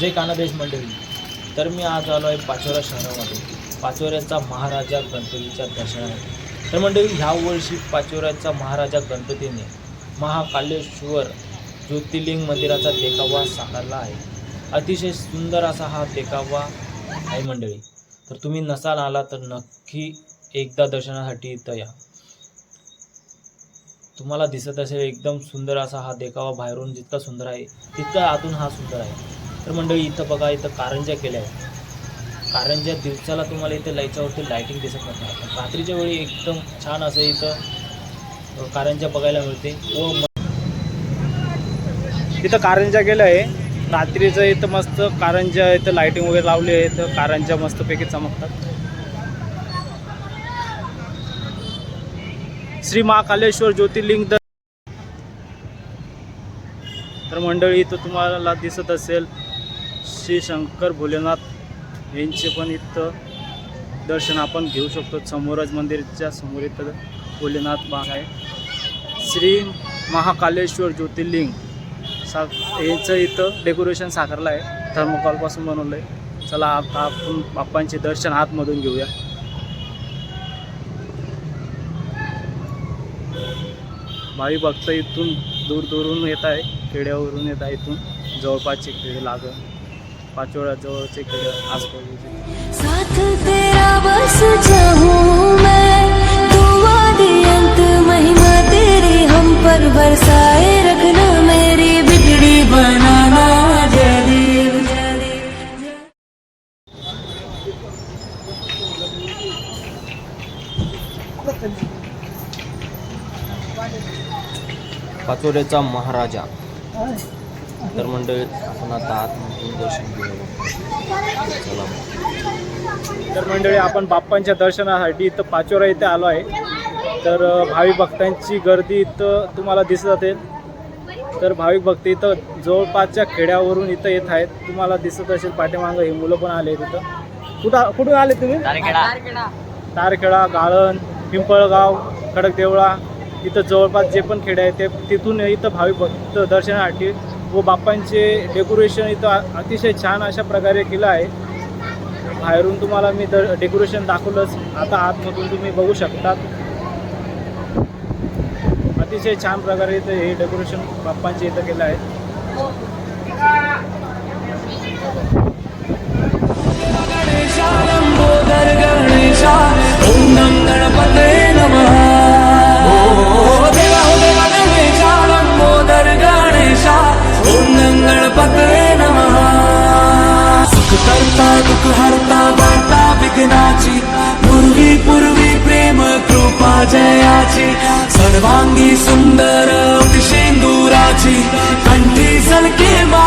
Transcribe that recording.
जय कानादेश मंडळी. तर मी आज आलो आहे पाचोरा शहरामध्ये. पाचोऱ्याचा महाराजा गणपतीच्या दर्शनासाठी. तर मंडळी ह्या वर्षी पाचोऱ्याचा महाराजा गणपतीने महाकालेश्वर ज्योतिर्लिंग मंदिराचा देखावा साकारला आहे. अतिशय सुंदर असा हा देखावा आहे मंडळी. तर तुम्ही नसाल आला तर नक्की एकदा दर्शनासाठी इथं या. तुम्हाला दिसत असेल एकदम सुंदर असा हा देखावा बाहेरून जितका सुंदर आहे तितका आतून हा सुंदर आहे. तर मंडळी इथं बघा इथं कारंज्या केल्या आहेत. कारंज्या दिवसाला तुम्हाला इथं लाईटच्यावरती लाईटिंग दिसत नाही रात्रीच्या वेळी एकदम छान असं इथं कारंजा कारंज्या बघायला मिळते. व इथं कारंजा केलं आहे. रात्रीचं इथं मस्त कारंजा इथं लाईटिंग वगैरे लावली आहे. इथं कारंजा मस्तपैकी चमकतात. श्री महाकालेश्वर ज्योतिर्लिंग तर मंडळी इथं तुम्हाला दिसत असेल श्री शंकर भोलेनाथ यांचे पण इथं दर्शन आपण घेऊ शकतो. समोरच मंदिरच्या समोर इथं भोलेनाथ बाग आहे. श्री महाकालेश्वर ज्योतिर्लिंग सा यांचं इथं डेकोरेशन साकारलं आहे. थर्मोकॉलपासून बनवलं आहे चला आता आपण बाप्पांचे दर्शन आतमधून घेऊया. भावी भक्त इथून दूर दूरून येत आहे. खेड्यावरून येत आहे इथून. जवळपासचे खेडे लागं पाचोळ्या जवळचे खेडे आसपासचे. साथ तेरा बस चाहूं मैं। दुआ दे अंत महिमा तेरी हम पर बरसाए रखना मेरी बिगड़ी बनाना जलील जलील पाचोऱ्याचा महाराजा। तर मंडळी आपण आता आतमधून दर्शन चला. तर मंडळी आपण बाप्पांच्या दर्शनासाठी इथं पाचोरा इथे आलो आहे. तर अ, भाविक भक्तांची गर्दी इथं तुम्हाला दिसत असेल. तर भाविक भक्त इथं जवळपासच्या खेड्यावरून इथं येत आहेत. तुम्हाला दिसत असेल पाठीमागं ही मुलं पण आले आहेत इथं. कुठं कुठून आले तुम्ही? तारखेडा. गाळण पिंपळगाव खडकदेवळा इथं जवळपास जे पण खेडे आहेत ते तिथून इथं भाविक भक्त दर्शनासाठी व बाप्पांचे डेकोरेशन इथं अतिशय छान अशा प्रकारे केलं आहे. बाहेरून तुम्हाला मी तर डेकोरेशन दाखवलंच. आता आतमधून तुम्ही बघू शकतात. अतिशय छान प्रकारे इथं हे डेकोरेशन बाप्पांचे इथं केलं आहे. जयाची सर्वांगी सुंदर शेंदुराची कंठी सलके मा